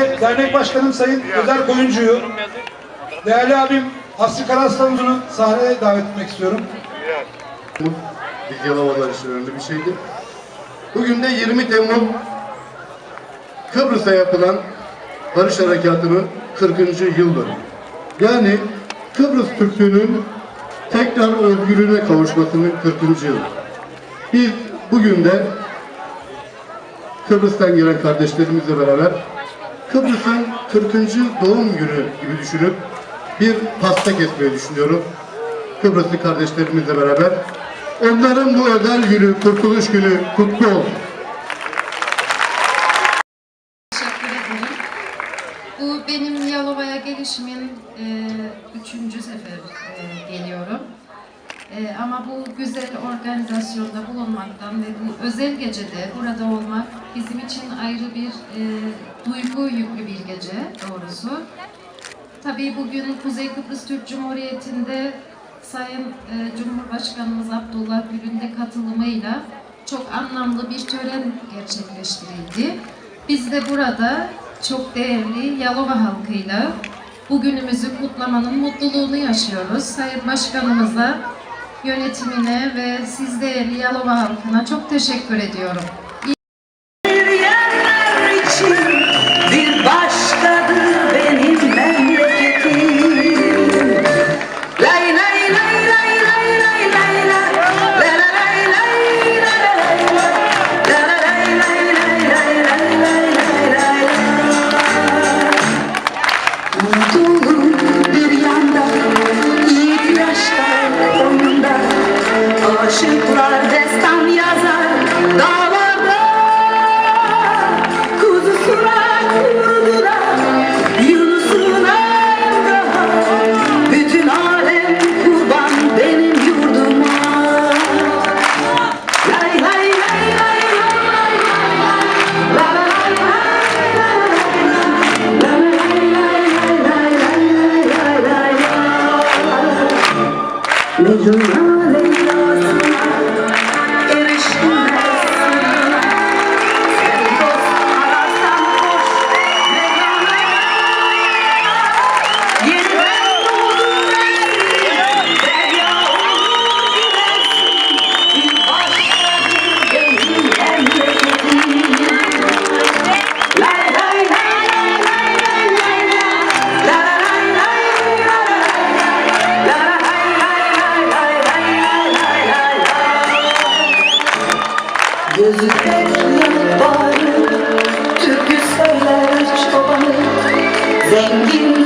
Dernek Başkanım Sayın Özer Koyuncu'yu, değerli abim Hasri Karastavuzu'nu sahneye davet etmek istiyorum. Biz Yalovalar için önemli bir şeydi. Bugün de 20 Temmuz Kıbrıs'a yapılan Barış Harekatı'nın 40. yıl dönümü. Yani Kıbrıs Türklüğünün tekrar özgürlüğüne kavuşmasının 40. yılı. Biz bugün de Kıbrıs'tan gelen kardeşlerimizle beraber Kıbrıs'ın 40. doğum günü gibi düşünüp bir pasta kesmeyi düşünüyorum. Kıbrıslı kardeşlerimizle beraber. Onların bu özel günü, kurtuluş günü kutlu olsun. Teşekkür ederim. Bu benim Yalova'ya gelişimin e, üçüncü sefer e, geliyorum. E, ama bu güzel organizasyonda bulunmaktan ve bu özel gecede burada olmak bizim için ayrı bir e, duygu yüklü bir gece doğrusu. Tabii bugün Kuzey Kıbrıs Türk Cumhuriyeti'nde Sayın e, Cumhurbaşkanımız Abdullah Gül'ün de katılımıyla çok anlamlı bir tören gerçekleştirildi. Biz de burada çok değerli Yalova halkıyla bugünümüzü kutlamanın mutluluğunu yaşıyoruz. Sayın Başkanımıza, yönetimine ve siz değerli Yalova halkına çok teşekkür ediyorum. Yürüyenler için bir başkadır benim memleketim. Lay lay lay lay lay lay. Aşıklar destan yazar dağlarda. Kuzusuna kurdular Yunus'una daha Bütün alem kurban benim yurduma Lay lay lay lay lay lay lay La la lay lay lay Gözüne yanıp bağırır Türkü söyler Zengin